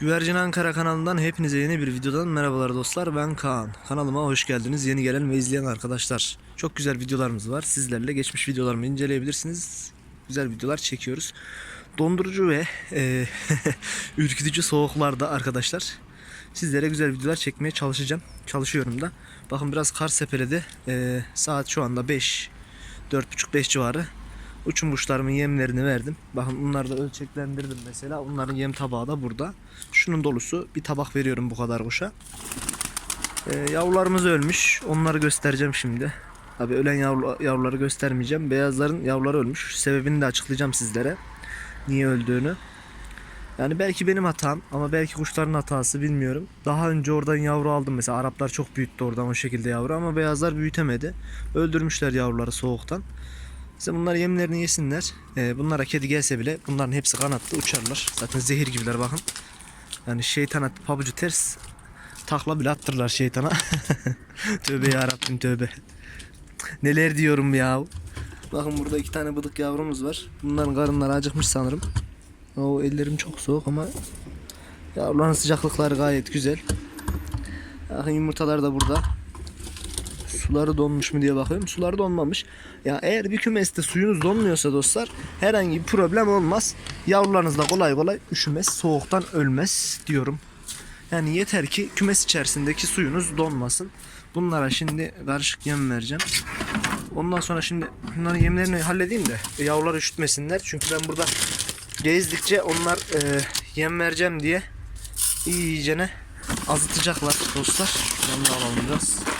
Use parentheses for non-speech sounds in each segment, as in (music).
Güvercin Ankara kanalından hepinize yeni bir videodan merhabalar dostlar. Ben Kaan. Kanalıma hoş geldiniz. Yeni gelen ve izleyen arkadaşlar. Çok güzel videolarımız var. Sizlerle geçmiş videolarımı inceleyebilirsiniz. Güzel videolar çekiyoruz. Dondurucu ve e, (laughs) ürkütücü soğuklarda arkadaşlar. Sizlere güzel videolar çekmeye çalışacağım. Çalışıyorum da. Bakın biraz kar sepeledi. E, saat şu anda 5 4.30-5 civarı. Uçum kuşlarımın yemlerini verdim. Bakın bunları da ölçeklendirdim mesela. Onların yem tabağı da burada. Şunun dolusu bir tabak veriyorum bu kadar kuşa. Ee, yavrularımız ölmüş. Onları göstereceğim şimdi. Tabi ölen yavru, yavruları göstermeyeceğim. Beyazların yavruları ölmüş. Sebebini de açıklayacağım sizlere. Niye öldüğünü. Yani belki benim hatam ama belki kuşların hatası bilmiyorum. Daha önce oradan yavru aldım mesela. Araplar çok büyüttü oradan o şekilde yavru ama beyazlar büyütemedi. Öldürmüşler yavruları soğuktan. İşte bunlar yemlerini yesinler. Ee, bunlara kedi gelse bile bunların hepsi kanatlı uçarlar. Zaten zehir gibiler bakın. Yani şeytana pabucu ters takla bile attırırlar şeytana. (laughs) tövbe yarabbim tövbe. Neler diyorum ya. Bakın burada iki tane bıdık yavrumuz var. Bunların karınları acıkmış sanırım. O ellerim çok soğuk ama yavruların sıcaklıkları gayet güzel. Bakın yumurtalar da burada. Suları donmuş mu diye bakıyorum. Suları donmamış. Ya eğer bir kümeste suyunuz donmuyorsa dostlar herhangi bir problem olmaz. Yavrularınız da kolay kolay üşümez, soğuktan ölmez diyorum. Yani yeter ki kümes içerisindeki suyunuz donmasın. Bunlara şimdi karışık yem vereceğim. Ondan sonra şimdi bunların yemlerini halledeyim de e, yavrular üşütmesinler. Çünkü ben burada gezdikçe onlar e, yem vereceğim diye iyicene azıtacaklar dostlar. Şuradan da alalım biraz.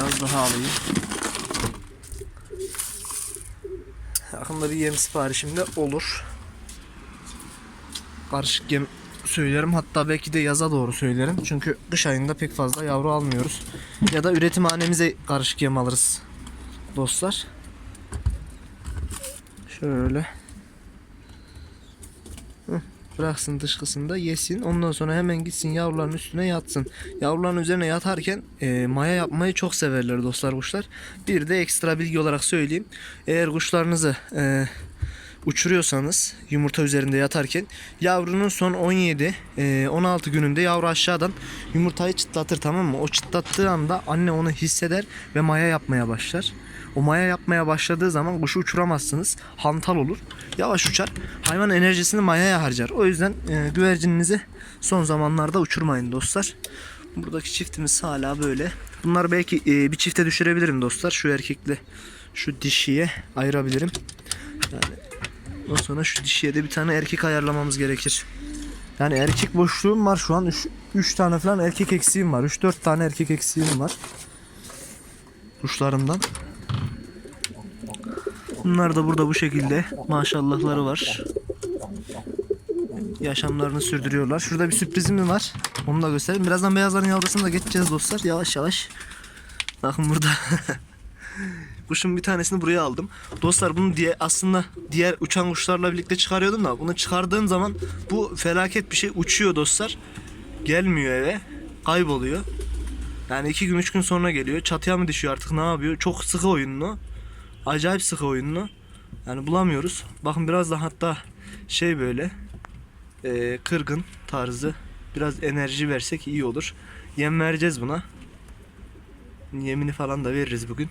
Biraz daha alayım. Yakında bir yem siparişim de olur. Karışık yem söylerim. Hatta belki de yaza doğru söylerim. Çünkü kış ayında pek fazla yavru almıyoruz. Ya da üretimhanemize karışık yem alırız. Dostlar. Şöyle. Bıraksın dışkısında yesin. Ondan sonra hemen gitsin yavruların üstüne yatsın. Yavruların üzerine yatarken e, maya yapmayı çok severler dostlar kuşlar. Bir de ekstra bilgi olarak söyleyeyim. Eğer kuşlarınızı e, uçuruyorsanız yumurta üzerinde yatarken yavrunun son 17 e, 16 gününde yavru aşağıdan yumurtayı çıtlatır tamam mı? O çıtlattığı anda anne onu hisseder ve maya yapmaya başlar. O maya yapmaya başladığı zaman kuşu uçuramazsınız. Hantal olur. Yavaş uçar. Hayvan enerjisini mayaya harcar. O yüzden e, güvercininizi son zamanlarda uçurmayın dostlar. Buradaki çiftimiz hala böyle. Bunları belki e, bir çifte düşürebilirim dostlar. Şu erkekle şu dişiye ayırabilirim. Yani ondan sonra şu dişiye de bir tane erkek ayarlamamız gerekir. Yani erkek boşluğum var şu an. 3 tane falan erkek eksiğim var. 3-4 tane erkek eksiğim var. Kuşlarımdan. Bunlar da burada bu şekilde maşallahları var. Yaşamlarını sürdürüyorlar. Şurada bir sürprizim var. Onu da göstereyim. Birazdan beyazların yavrusunu da geçeceğiz dostlar. Yavaş yavaş. Bakın burada. (laughs) Kuşun bir tanesini buraya aldım. Dostlar bunu diye aslında diğer uçan kuşlarla birlikte çıkarıyordum da bunu çıkardığım zaman bu felaket bir şey uçuyor dostlar. Gelmiyor eve. Kayboluyor. Yani iki gün üç gün sonra geliyor. Çatıya mı düşüyor artık ne yapıyor? Çok sıkı oyunlu. Acayip sıkı oyunlu. Yani bulamıyoruz. Bakın biraz da hatta şey böyle e, kırgın tarzı. Biraz enerji versek iyi olur. Yem vereceğiz buna. Yemini falan da veririz bugün.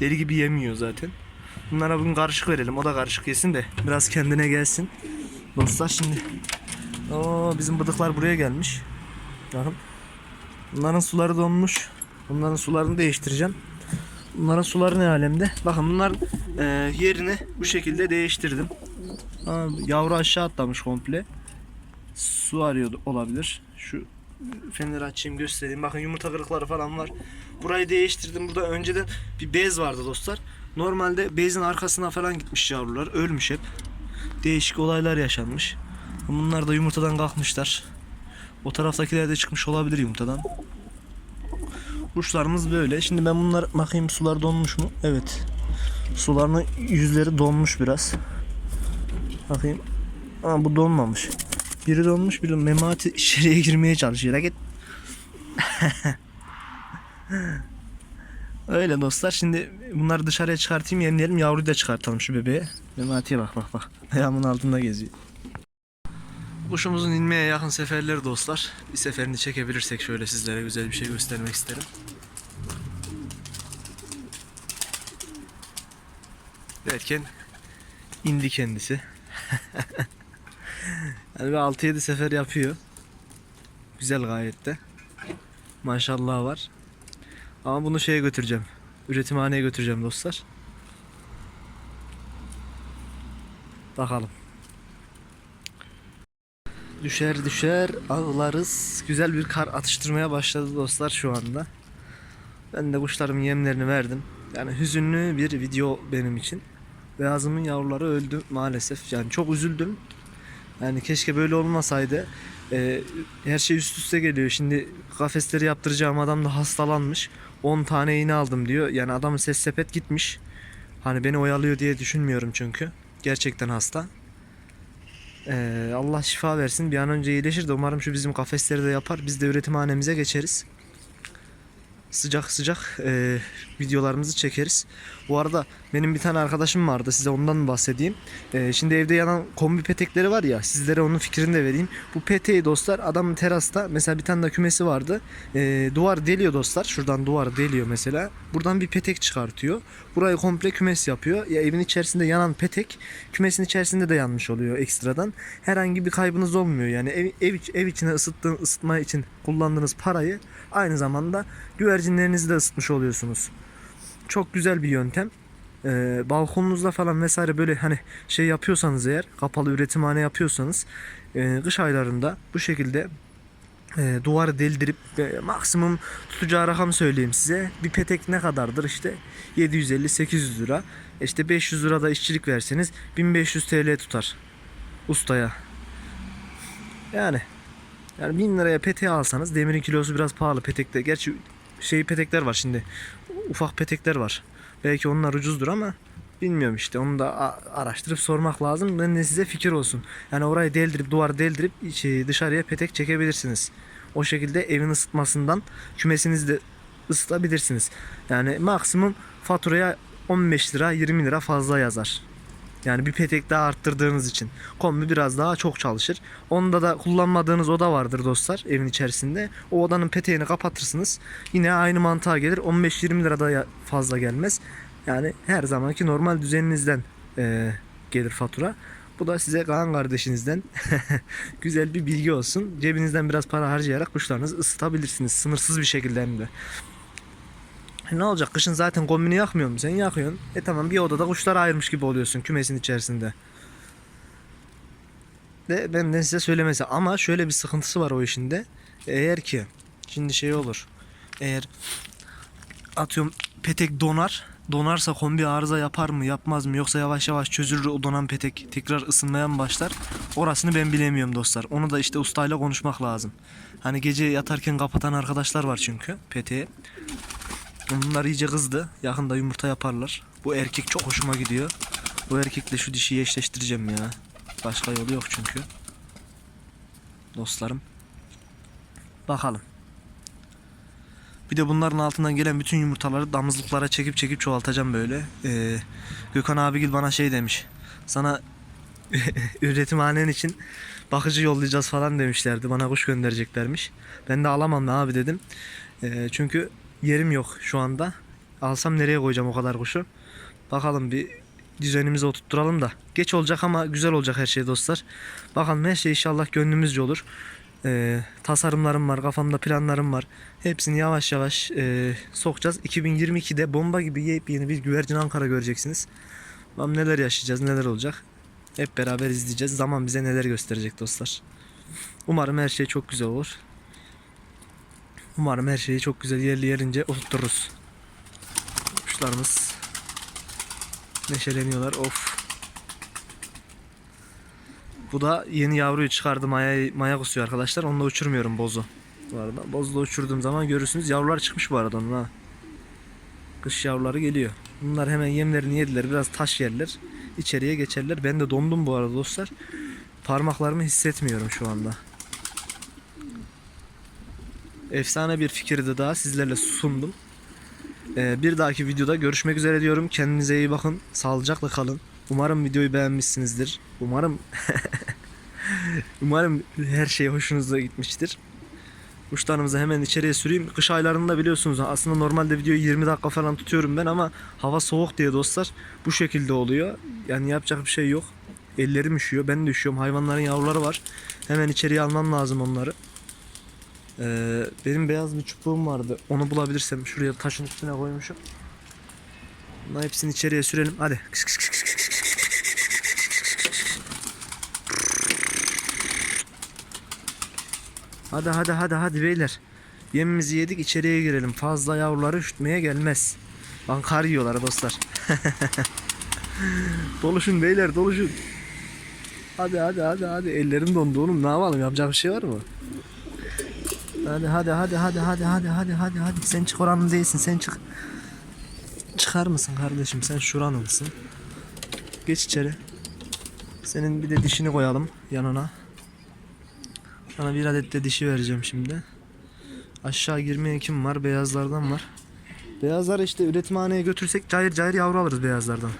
Deli gibi yemiyor zaten. Bunlara bugün karışık verelim. O da karışık yesin de biraz kendine gelsin. Dostlar şimdi Oo, bizim bıdıklar buraya gelmiş. Bakın. Bunların suları donmuş. Bunların sularını değiştireceğim. Bunların suları ne alemde? Bakın bunlar e, yerini bu şekilde değiştirdim. Yavru aşağı atlamış komple. Su arıyordu olabilir. Şu feneri açayım göstereyim. Bakın yumurta kırıkları falan var. Burayı değiştirdim. Burada önceden bir bez vardı dostlar. Normalde bezin arkasına falan gitmiş yavrular. Ölmüş hep. Değişik olaylar yaşanmış. Bunlar da yumurtadan kalkmışlar. O taraftakiler de çıkmış olabilir yumurtadan. Kuşlarımız böyle. Şimdi ben bunlar bakayım sular donmuş mu? Evet. Sularının yüzleri donmuş biraz. Bakayım. Aa, bu donmamış. Biri donmuş, biri memati içeriye girmeye çalışıyor. Git. (laughs) Öyle dostlar. Şimdi bunları dışarıya çıkartayım yemleyelim. Yavruyu da çıkartalım şu bebeğe. Memati'ye bak bak bak. Ayağımın altında geziyor. Kuşumuzun inmeye yakın seferleri dostlar. Bir seferini çekebilirsek şöyle sizlere güzel bir şey göstermek isterim. Derken indi kendisi. (laughs) yani bir 6-7 sefer yapıyor. Güzel gayet de. Maşallah var. Ama bunu şeye götüreceğim. Üretimhaneye götüreceğim dostlar. Bakalım. Düşer düşer ağlarız. Güzel bir kar atıştırmaya başladı dostlar şu anda. Ben de kuşlarımın yemlerini verdim. Yani hüzünlü bir video benim için. Beyazımın yavruları öldü maalesef. Yani çok üzüldüm. Yani keşke böyle olmasaydı. Ee, her şey üst üste geliyor. Şimdi kafesleri yaptıracağım adam da hastalanmış. 10 tane iğne aldım diyor. Yani adamın ses sepet gitmiş. Hani beni oyalıyor diye düşünmüyorum çünkü. Gerçekten hasta. Ee, Allah şifa versin. Bir an önce iyileşir de umarım şu bizim kafesleri de yapar. Biz de üretimhanemize geçeriz. Sıcak sıcak e, videolarımızı çekeriz. Bu arada benim bir tane arkadaşım vardı. Size ondan bahsedeyim. E, şimdi evde yanan kombi petekleri var ya. Sizlere onun fikrini de vereyim. Bu peteği dostlar adamın terasta mesela bir tane de kümesi vardı. E, duvar deliyor dostlar. Şuradan duvar deliyor mesela. Buradan bir petek çıkartıyor. Burayı komple kümes yapıyor. Ya evin içerisinde yanan petek kümesin içerisinde de yanmış oluyor ekstradan. Herhangi bir kaybınız olmuyor. Yani ev, ev, ev içine ısıttığın ısıtma için kullandığınız parayı aynı zamanda güvercinlerinizi de ısıtmış oluyorsunuz. Çok güzel bir yöntem. Ee, balkonunuzda falan vesaire böyle hani şey yapıyorsanız eğer kapalı üretimhane yapıyorsanız e, kış aylarında bu şekilde e, duvarı deldirip e, maksimum tutacağı rakam söyleyeyim size. Bir petek ne kadardır işte 750-800 lira. E İşte 500 lira da işçilik verseniz 1500 TL tutar ustaya. Yani yani 1000 liraya peteği alsanız demirin kilosu biraz pahalı petekte. Gerçi şey petekler var şimdi. Ufak petekler var. Belki onlar ucuzdur ama bilmiyorum işte. Onu da araştırıp sormak lazım. Ben de size fikir olsun. Yani orayı deldirip duvarı deldirip içi- dışarıya petek çekebilirsiniz. O şekilde evin ısıtmasından kümesinizi de ısıtabilirsiniz. Yani maksimum faturaya 15 lira 20 lira fazla yazar. Yani bir petek daha arttırdığınız için. Kombi biraz daha çok çalışır. Onda da kullanmadığınız oda vardır dostlar evin içerisinde. O odanın peteğini kapatırsınız. Yine aynı mantığa gelir. 15-20 lira da ya- fazla gelmez. Yani her zamanki normal düzeninizden eee, gelir fatura. Bu da size Kaan kardeşinizden (laughs) güzel bir bilgi olsun. Cebinizden biraz para harcayarak kuşlarınızı ısıtabilirsiniz. Sınırsız bir şekilde hem de. E ne olacak? Kışın zaten kombini yakmıyor mu? Sen yakıyorsun. E tamam bir odada kuşlar ayırmış gibi oluyorsun kümesin içerisinde. De benden size söylemesi ama şöyle bir sıkıntısı var o işinde. Eğer ki şimdi şey olur. Eğer atıyorum petek donar. Donarsa kombi arıza yapar mı yapmaz mı yoksa yavaş yavaş çözülür o donan petek tekrar ısınmaya mı başlar? Orasını ben bilemiyorum dostlar. Onu da işte ustayla konuşmak lazım. Hani gece yatarken kapatan arkadaşlar var çünkü peteği. Bunlar iyice kızdı. Yakında yumurta yaparlar. Bu erkek çok hoşuma gidiyor. Bu erkekle şu dişiyi eşleştireceğim ya. Başka yolu yok çünkü. Dostlarım. Bakalım. Bir de bunların altından gelen bütün yumurtaları damızlıklara çekip çekip çoğaltacağım böyle. Ee, Gökhan abigil bana şey demiş. Sana (laughs) üretimhanen için bakıcı yollayacağız falan demişlerdi. Bana kuş göndereceklermiş. Ben de alamam da abi dedim. Ee, çünkü yerim yok şu anda. Alsam nereye koyacağım o kadar kuşu? Bakalım bir düzenimizi oturtturalım da. Geç olacak ama güzel olacak her şey dostlar. Bakalım her şey inşallah gönlümüzce olur. Ee, tasarımlarım var, kafamda planlarım var. Hepsini yavaş yavaş e, sokacağız. 2022'de bomba gibi yepyeni bir güvercin Ankara göreceksiniz. Bakalım neler yaşayacağız, neler olacak. Hep beraber izleyeceğiz. Zaman bize neler gösterecek dostlar. Umarım her şey çok güzel olur. Umarım her şeyi çok güzel yerli yerince oturturuz. Kuşlarımız neşeleniyorlar. Of. Bu da yeni yavruyu çıkardı. Maya, maya kusuyor arkadaşlar. Onu da uçurmuyorum bozu. Bu arada bozla uçurduğum zaman görürsünüz. Yavrular çıkmış bu arada onun ha. Kış yavruları geliyor. Bunlar hemen yemlerini yediler. Biraz taş yerler. İçeriye geçerler. Ben de dondum bu arada dostlar. Parmaklarımı hissetmiyorum şu anda. Efsane bir fikirdi daha sizlerle sundum. Ee, bir dahaki videoda görüşmek üzere diyorum. Kendinize iyi bakın. Sağlıcakla kalın. Umarım videoyu beğenmişsinizdir. Umarım (laughs) Umarım her şey hoşunuza gitmiştir. Kuşlarımızı hemen içeriye süreyim. Kış aylarında biliyorsunuz aslında normalde videoyu 20 dakika falan tutuyorum ben ama hava soğuk diye dostlar bu şekilde oluyor. Yani yapacak bir şey yok. Ellerim üşüyor. Ben de üşüyorum. Hayvanların yavruları var. Hemen içeriye almam lazım onları. Ee, benim beyaz bir çubuğum vardı. Onu bulabilirsem şuraya taşın üstüne koymuşum. Bunların hepsini içeriye sürelim. Hadi. Kış kış kış kış. Hadi hadi hadi hadi beyler. Yemimizi yedik içeriye girelim. Fazla yavruları üşütmeye gelmez. Lan kar yiyorlar dostlar. doluşun beyler doluşun. Hadi hadi hadi hadi ellerim dondu oğlum ne yapalım yapacak bir şey var mı? Hadi hadi hadi hadi hadi hadi hadi hadi hadi. Sen çık oranın değilsin. Sen çık. Çıkar mısın kardeşim? Sen şuranılsın. Geç içeri. Senin bir de dişini koyalım yanına. Sana bir adet de dişi vereceğim şimdi. Aşağı girmeye kim var? Beyazlardan var. Beyazlar işte üretimhaneye götürsek cayır cayır yavru alırız beyazlardan.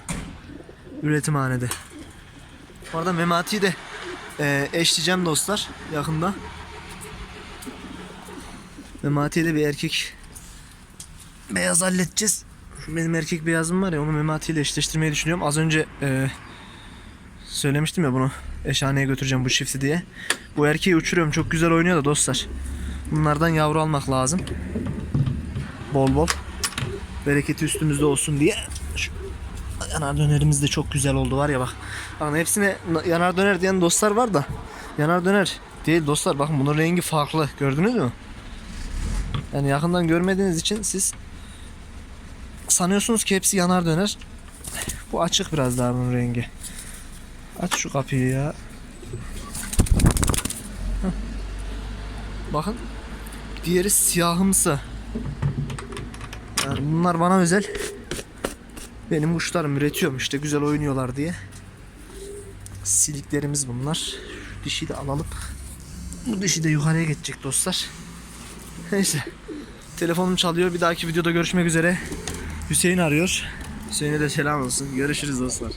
Üretimhanede. Bu arada Memati'yi de e, eşleyeceğim dostlar yakında. Memati'ye de bir erkek beyaz halledeceğiz. Benim erkek beyazım var ya onu Memati ile eşleştirmeyi düşünüyorum. Az önce e, söylemiştim ya bunu eşhaneye götüreceğim bu çifti diye. Bu erkeği uçuruyorum çok güzel oynuyor da dostlar. Bunlardan yavru almak lazım. Bol bol. Bereketi üstümüzde olsun diye. Şu yanar dönerimiz de çok güzel oldu var ya bak. Bakın hepsine yanar döner diyen dostlar var da. Yanar döner değil dostlar. Bakın bunun rengi farklı. Gördünüz mü? Yani yakından görmediğiniz için siz sanıyorsunuz ki hepsi yanar döner. Bu açık biraz daha bunun rengi. Aç şu kapıyı ya. Heh. Bakın. Diğeri siyahımsı. Yani bunlar bana özel. Benim kuşlarım üretiyorum işte güzel oynuyorlar diye. Siliklerimiz bunlar. Şu dişi de alalım. Bu dişi de yukarıya geçecek dostlar. Neyse. Telefonum çalıyor. Bir dahaki videoda görüşmek üzere. Hüseyin arıyor. Hüseyin'e de selam olsun. Görüşürüz dostlar.